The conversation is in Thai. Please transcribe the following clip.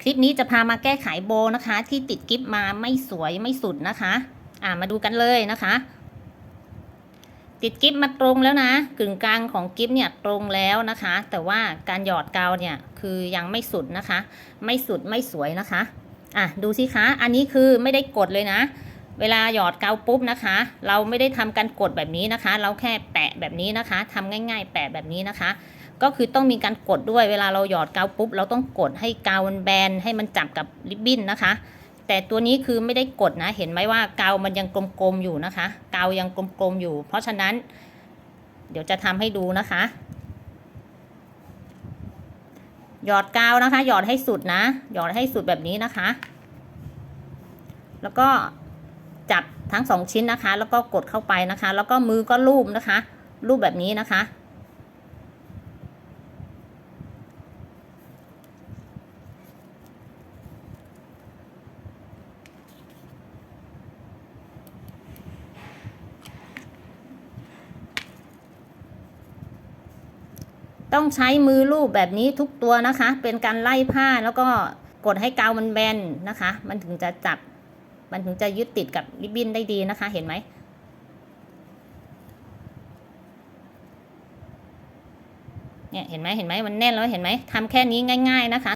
คลิปนี้จะพามาแก้ไขโบนะคะ ที่ติดกิฟมาไม่สวยไม่สุดนะคะ อ่ามาดูกันเลยนะคะ ติดกิฟมาตรงแล้วนะกึ่งกลางของกิฟเนี่ยตรงแล้วนะคะ แต่ว่าการหยอดกาวเนี่ยคือยังไม่สุดนะคะ ไม่สุดไม่สวยนะคะ อะดูสิคะ อันนี้คือไม่ได้กดเลยนะ เวลาหยอดกาวปุ๊บนะคะ เราไม่ได้ทำการกดแบบนี้นะคะ เราแค่แปะแบบนี้นะคะทำง่าย ๆ แปะแบบนี้นะคะ ก็คือต้องมีการกดด้วย เวลาเราหยอดกาวปุ๊บ เราต้องกดให้กาวมันแบนให้มันจับกับริบบิ้นนะคะ แต่ตัวนี้คือไม่ได้กดนะ เห็นไหมว่ากาวมันยังกลมๆอยู่นะคะ กาวยังกลมๆอยู่ เพราะฉะนั้น เดี๋ยวจะทำให้ดูนะคะ หยอดกาวนะคะ หยอดให้สุดนะ หยอดให้สุดแบบนี้นะคะ แล้วก็ จับทั้งสองชิ้นนะคะ แล้วก็กดเข้าไปนะคะ แล้วก็มือก็ลูบนะคะ ลูบแบบนี้นะคะ ต้องใช้มือลูบแบบนี้ทุกตัวนะคะ เป็นการไล่ผ้าแล้วก็กดให้กาวมันแบนนะคะ มันถึงจะจับ มันถึงจะยึดติดกับริบบิ้นได้ดีนะคะ เห็นไหมเนี่ยเห็นไหมเห็นไหมมันแน่นแล้วเห็นไหมทำแค่นี้ง่าย ๆนะคะ